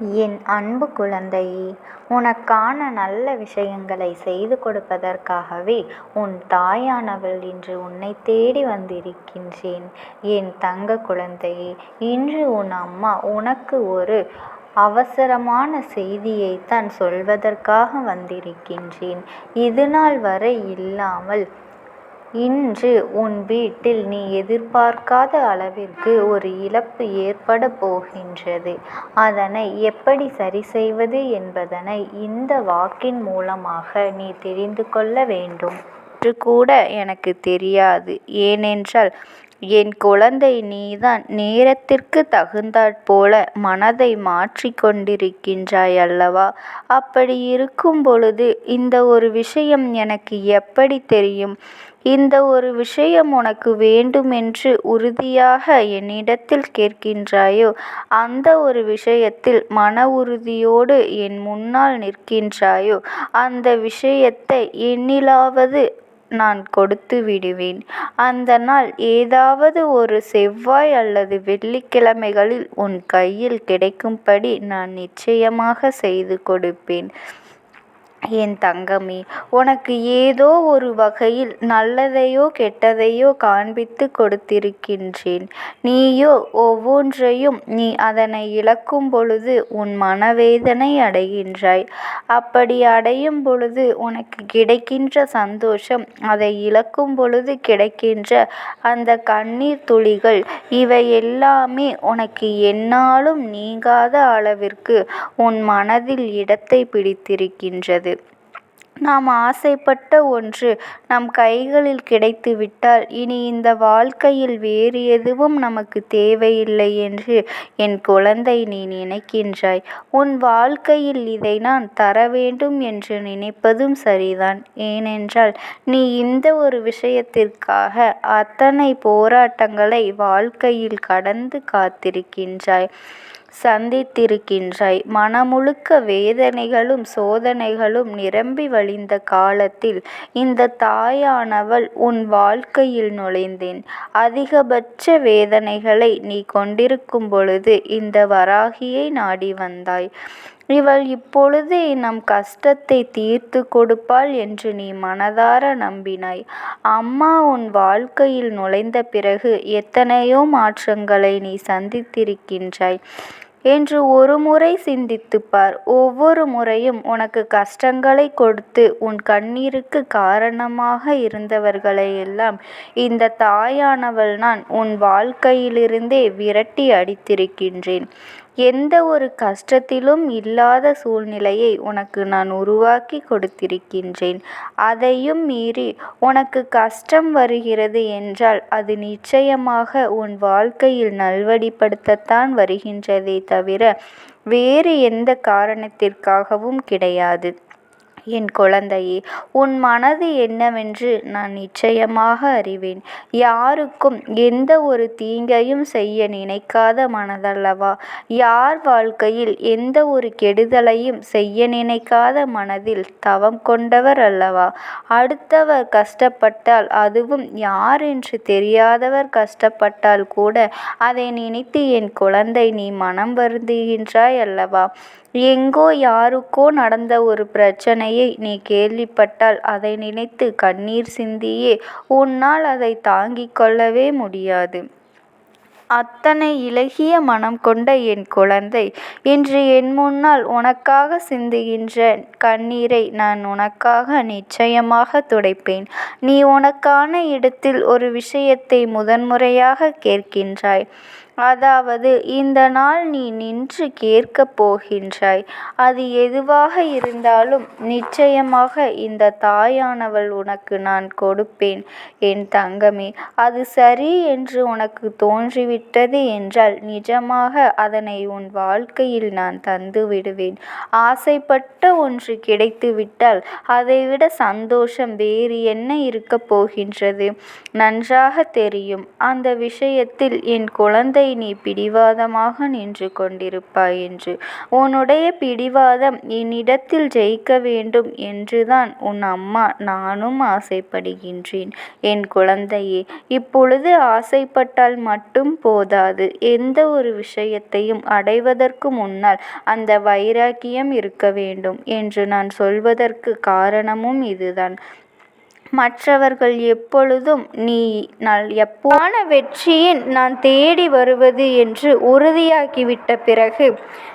என் அன்பு குழந்தையே உனக்கான நல்ல விஷயங்களை செய்து கொடுப்பதற்காகவே உன் தாயானவள் இன்று உன்னை தேடி வந்திருக்கின்றேன். என் தங்க குழந்தையே இன்று உன் அம்மா உனக்கு ஒரு அவசரமான செய்தியைத்தான் சொல்வதற்காக வந்திருக்கின்றேன். இது நாள் வரை இல்லாமல் இன்று உன் வீட்டில் நீ எதிர்பார்க்காத அளவிற்கு ஒரு இழப்பு ஏற்படப் போகின்றது. அதனை எப்படி சரி செய்வது என்பதனை இந்த வாக்கின் மூலமாக நீ தெரிந்து கொள்ள வேண்டும். என்று கூட எனக்கு தெரியாது. ஏனென்றால் என் குழந்தை நீதான் நேரத்திற்கு தகுந்தாற்போல மனதை மாற்றிக் கொண்டிருக்கின்றாய் அல்லவா? அப்படி இருக்கும் பொழுது இந்த ஒரு விஷயம் எனக்கு எப்படி தெரியும்? இந்த ஒரு விஷயம் உனக்கு வேண்டுமென்று உறுதியாக என்னிடத்தில் கேட்கின்றாயோ அந்த ஒரு விஷயத்தில் மன உறுதியோடு என் முன்னால் நிற்கின்றாயோ அந்த விஷயத்தை என்னிலாவது நான் கொடுத்து விடுவேன். அந்த நாள் ஏதாவது ஒரு செவ்வாய் அல்லது வெள்ளிக்கிழமைகளில் உன் கையில் கிடைக்கும்படி நான் நிச்சயமாக செய்து கொடுப்பேன். என் தங்கமே உனக்கு ஏதோ ஒரு வகையில் நல்லதையோ கெட்டதையோ காண்பித்து கொடுத்திருக்கின்றேன். நீயோ ஒவ்வொன்றையும் நீ அதனை இழக்கும் பொழுது உன் மனவேதனை அடைகின்றாய். அப்படி அடையும் பொழுது உனக்கு கிடைக்கின்ற சந்தோஷம் அதை இழக்கும் பொழுது கிடைக்கின்ற அந்த கண்ணீர் துளிகள் இவை எல்லாமே உனக்கு என்னாலும் நீங்காத அளவிற்கு உன் மனதில் இடத்தை பிடித்திருக்கின்றது. நாம் ஆசைப்பட்ட ஒன்று நம் கைகளில் கிடைத்துவிட்டால் இனி இந்த வாழ்க்கையில் வேறு எதுவும் நமக்கு தேவையில்லை என்று என் குழந்தை நீ நினைக்கின்றாய். உன் வாழ்க்கையில் இதை நான் தர வேண்டும் என்று நினைப்பதும் சரிதான். ஏனென்றால் நீ இந்த ஒரு விஷயத்திற்காக அத்தனை போராட்டங்களை வாழ்க்கையில் கடந்து காத்திருக்கின்றாய். சந்தித்திருக்கின்றாய். மனமுழுக்க வேதனைகளும் சோதனைகளும் நிரம்பி வழிந்த காலத்தில் இந்த தாயானவள் உன் வாழ்க்கையில் நுழைந்தேன். அதிகபட்ச வேதனைகளை நீ கொண்டிருக்கும் பொழுது இந்த வராகியை நாடி வந்தாய். இவள் இப்பொழுதே நம் கஷ்டத்தை தீர்த்து கொடுப்பாள் என்று நீ மனதார நம்பினாய். அம்மா உன் வாழ்க்கையில் நுழைந்த பிறகு எத்தனையோ மாற்றங்களை நீ சந்தித்திருக்கின்றாய். என்று ஒரு முறை சிந்தித்துப் பார் ஒவ்வொரு முறையும் உனக்கு கஷ்டங்களை கொடுத்து உன் கண்ணீருக்கு காரணமாக இருந்தவர்களையெல்லாம் இந்த தாயானவள் நான் உன் வாழ்க்கையிலிருந்தே விரட்டி அடித்திருக்கின்றேன். எந்த ஒரு கஷ்டத்திலும் இல்லாத சூழ்நிலையை உனக்கு நான் உருவாக்கி கொடுத்திருக்கின்றேன். அதையும் மீறி உனக்கு கஷ்டம் வருகிறது என்றால் அது நிச்சயமாக உன் வாழ்க்கையில் நல்வழிப்படுத்தத்தான் வருகின்றதே தவிர வேறு எந்த காரணத்திற்காகவும் கிடையாது. என் குழந்தையே உன் மனது என்னவென்று நான் நிச்சயமாக அறிவேன். யாருக்கும் எந்த ஒரு தீங்கையும் செய்ய நினைக்காத மனதல்லவா? யார் வாழ்க்கையில் எந்த ஒரு கெடுதலையும் செய்ய நினைக்காத மனதில் தவம் கொண்டவர் அல்லவா? அடுத்தவர் கஷ்டப்பட்டால் அதுவும் யார் என்று தெரியாதவர் கஷ்டப்பட்டால் கூட அதை நினைத்து என் குழந்தை நீ மனம் வருந்துகின்றாய் அல்லவா? எங்கோ யாருக்கோ நடந்த ஒரு உண்மையை நீ கேள்விப்பட்டால் அதை நினைத்து கண்ணீர் சிந்தியே உன்னால் அதை தாங்கிக் கொள்ளவே முடியாது. அத்தனை இலகிய மனம் கொண்ட என் குழந்தை இன்று என் முன்னால் உனக்காக சிந்துகின்ற கண்ணீரை நான் உனக்காக நிச்சயமாக துடைப்பேன். நீ உனக்கான இடத்தில் ஒரு விஷயத்தை முதன்முறையாக கேட்கின்றாய். அதாவது இந்த நாள் நீ நின்று கேட்கப் போகின்றாய். அது எதுவாக இருந்தாலும் நிச்சயமாக இந்த தாயானவள் உனக்கு நான் கொடுப்பேன் என் தங்கமே. அது சரி என்று உனக்கு தோன்றிவிட்டது என்றால் நிஜமாக அதனை உன் வாழ்க்கையில் நான் தந்து விடுவேன். ஆசைப்பட்ட ஒன்று கிடைத்துவிட்டால் அதைவிட சந்தோஷம் வேறு என்ன இருக்கப் போகின்றது? நன்றாக தெரியும். அந்த விஷயத்தில் என் குழந்தை வார்த்தை நீ பிடிவாதமாக நின்று கொண்டிருப்பாய் என்று. உன்னுடைய பிடிவாதம் என்னிடத்தில் ஜெயிக்க வேண்டும் என்றுதான் உன் அம்மா நானும் ஆசைப்படுகின்றேன். என் குழந்தையே இப்பொழுது ஆசைப்பட்டால் மட்டும் போதாது. எந்த ஒரு விஷயத்தையும் அடைவதற்கு முன்னால் அந்த வைராக்கியம் இருக்க வேண்டும் என்று நான் சொல்வதற்கு காரணமும் இதுதான். மற்றவர்கள் எப்பொழுதும் நீ நான் எப்போவான வெற்றியின் நான் தேடி வருவது என்று உறுதியாக்கிவிட்ட பிறகு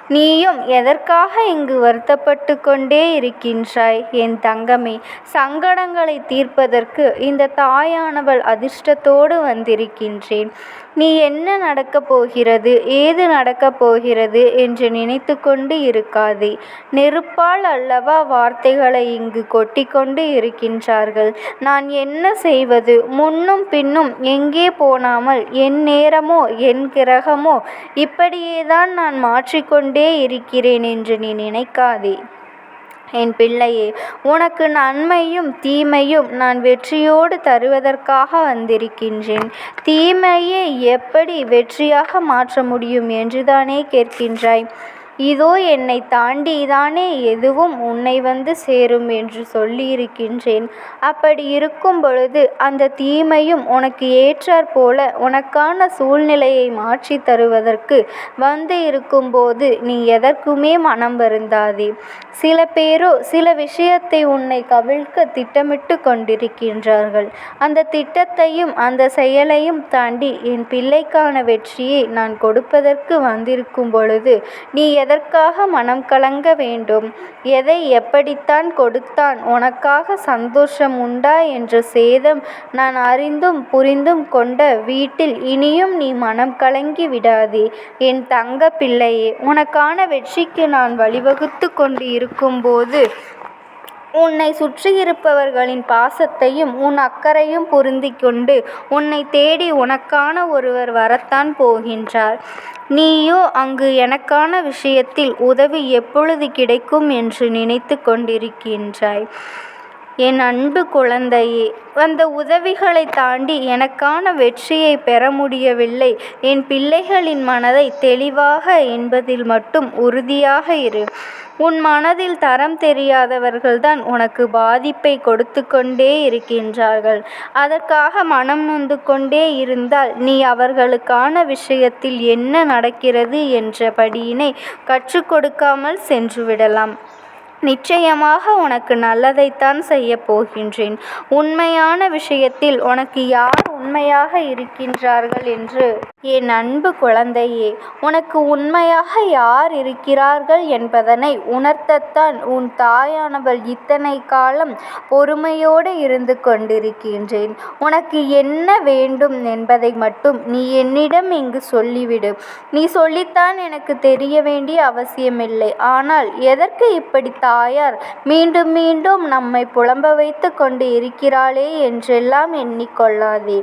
நீயும் எதற்காக இங்கு வருத்தப்பட்டு கொண்டே இருக்கின்றாய்? என் தங்கமே சங்கடங்களை தீர்ப்பதற்கு இந்த தாயானவள் அதிர்ஷ்டத்தோடு வந்திருக்கின்றேன். நீ என்ன நடக்கப் போகிறது? ஏது நடக்கப் போகிறது என்று நினைத்து கொண்டு இருக்காதே. நெருப்பால் அல்லவா வார்த்தைகளை இங்கு கொட்டிக்கொண்டு இருக்கின்றார்கள்? நான் என்ன செய்வது? முன்னும் பின்னும் எங்கே போனாமல் என் நேரமோ என் கிரகமோ இப்படியேதான் நான் மாற்றிக்கொண்டே இருக்கிறேன் என்று நீ நினைக்காதே. என் பிள்ளையே உனக்கு நன்மையும் தீமையும் நான் வெற்றியோடு தருவதற்காக வந்திருக்கின்றேன். தீமையை எப்படி வெற்றியாக மாற்ற முடியும் என்றுதானே கேட்கின்றாய். இதோ என்னை தாண்டிதானே எதுவும் உன்னை வந்து சேரும் என்று சொல்லியிருக்கின்றேன். அப்படி இருக்கும் பொழுது அந்த தீமையும் உனக்கு ஏற்றாற் போல உனக்கான சூழ்நிலையை மாற்றி தருவதற்கு வந்து இருக்கும்போது நீ எதற்குமே மனம் வருந்தாதே. சில பேரோ சில விஷயத்தை உன்னை கவிழ்க்க திட்டமிட்டு கொண்டிருக்கின்றார்கள். அந்த திட்டத்தையும் அந்த செயலையும் தாண்டி என் பிள்ளைக்கான வெற்றியை நான் கொடுப்பதற்கு வந்திருக்கும் பொழுது நீ எதற்காக மனம் கலங்க வேண்டும்? எதை எப்படித்தான் கொடுத்தான்? உனக்காக சந்தோஷம் உண்டா? என்ற சேதம் நான் அறிந்தும் புரிந்தும் கொண்ட வீட்டில் இனியும் நீ மனம் கலங்கி விடாதே. என் தங்க பிள்ளையே உனக்கான வெற்றிக்கு நான் வழிவகுத்து கொண்டு இருக்கும்போது உன்னை சுற்றியிருப்பவர்களின் பாசத்தையும் உன் அக்கறையும் புரிந்து கொண்டு உன்னை தேடி உனக்கான ஒருவர் வரத்தான் போகின்றார். நீயோ அங்கு எனக்கான விஷயத்தில் உதவி எப்பொழுது கிடைக்கும் என்று நினைத்து கொண்டிருக்கின்றாய். என் அன்பு குழந்தையே அந்த உதவிகளை தாண்டி எனக்கான வெற்றியை பெற முடியவில்லை. என் பிள்ளைகளின் மனதை தெளிவாக என்பதில் மட்டும் உறுதியாக இரு. உன் மனதில் தரம் தெரியாதவர்கள்தான் உனக்கு பாதிப்பை கொடுத்து கொண்டே இருக்கின்றார்கள். அதற்காக மனம் நொந்து கொண்டே இருந்தால் நீ அவர்களுக்கான விஷயத்தில் என்ன நடக்கிறது என்ற படியினை கற்றுக் கொடுக்காமல் சென்றுவிடலாம். நிச்சயமாக உனக்கு நல்லதைத்தான் செய்யப் போகின்றேன். உண்மையான விஷயத்தில் உனக்கு யார் உண்மையாக இருக்கின்றார்கள் என்று? என் அன்பு குழந்தையே உனக்கு உண்மையாக யார் இருக்கிறார்கள் என்பதனை உணர்த்தத்தான் உன் தாயானவள் இத்தனை காலம் பொறுமையோடு இருந்து கொண்டிருக்கின்றேன். உனக்கு என்ன வேண்டும் என்பதை மட்டும் நீ என்னிடம் இங்கு சொல்லிவிடு. நீ சொல்லித்தான் எனக்கு தெரிய வேண்டிய அவசியமில்லை. ஆனால் எதற்கு இப்படி தாயார் மீண்டும் மீண்டும் நம்மை புலம்ப வைத்து கொண்டு இருக்கிறாளே என்றெல்லாம் எண்ணிக்கொள்ளாதே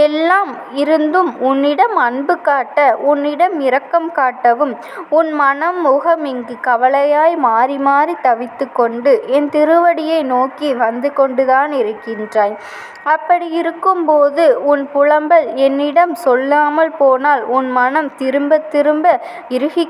எல்லாம் இருந்தும் உன்னிடம் அன்பு காட்ட உன்னிடம் இரக்கம் காட்டவும் உன் மனம் முகம் இங்கு கவலையாய் மாறி மாறி தவித்து கொண்டு என் திருவடியை நோக்கி வந்து கொண்டுதான் இருக்கின்றாய். அப்படி இருக்கும்போது உன் புலம்பல் என்னிடம் சொல்லாமல் போனால் உன் மனம் திரும்ப திரும்ப இறுகி